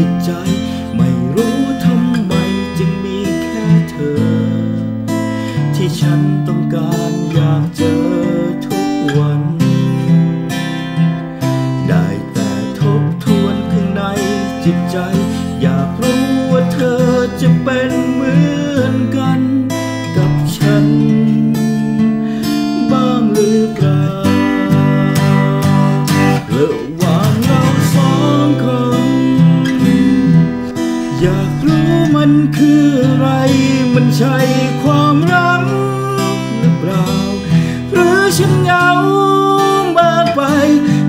จิตใจ ไม่รู้ทำไมจึงมีแค่เธอ ที่ฉันต้องการอยากเจอทุกวัน ได้แต่ทบทวนข้างในจิตใจ อยากรู้ว่าเธอจะเป็นเหมือน ใช่ความรักหรือเปล่า หรือฉันเหงามากไป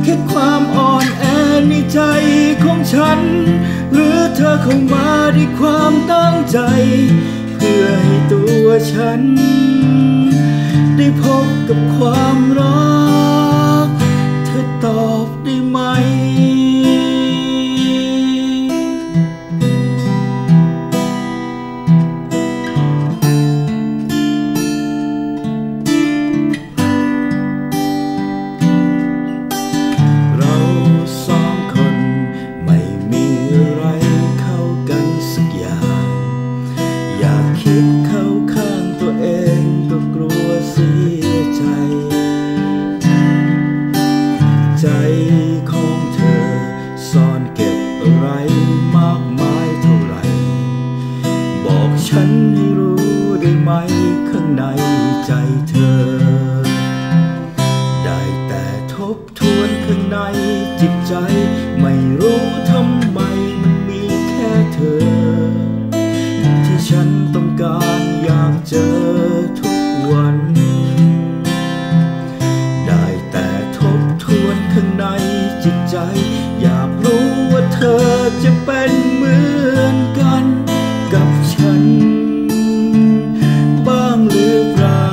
แค่ความอ่อนแอในใจของฉัน หรือเธอเข้ามาด้วยความตั้งใจ เพื่อให้ตัวฉัน จิตใจ อยากรู้ว่าเธอจะเป็นเหมือนกันกับฉัน บ้างหรือเปล่า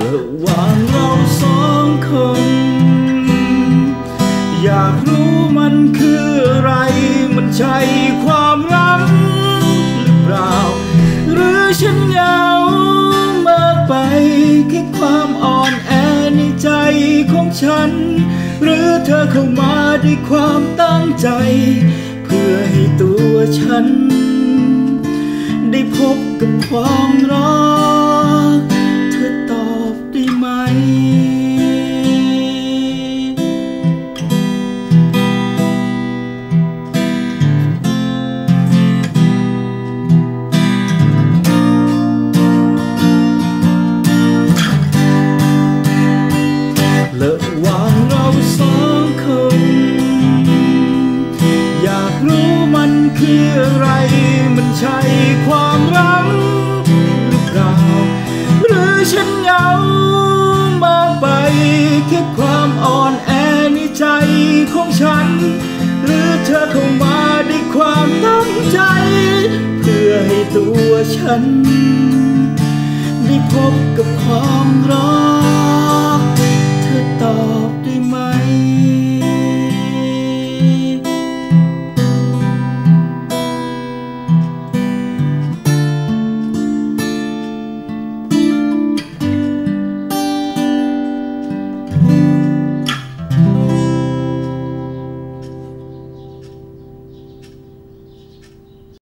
ระหว่างเราสองคน อยากรู้มันคืออะไร มันใช่ความรักหรือเปล่า หรือฉันเหง ฉัน หรือเธอเข้ามาด้วยความตั้งใจ เพื่อให้ตัวฉัน ได้พบกับความรัก ของฉัน หรือเธอเข้ามาด้วยความตั้งใจ เพื่อให้ตัวฉัน ได้พบกับความรัก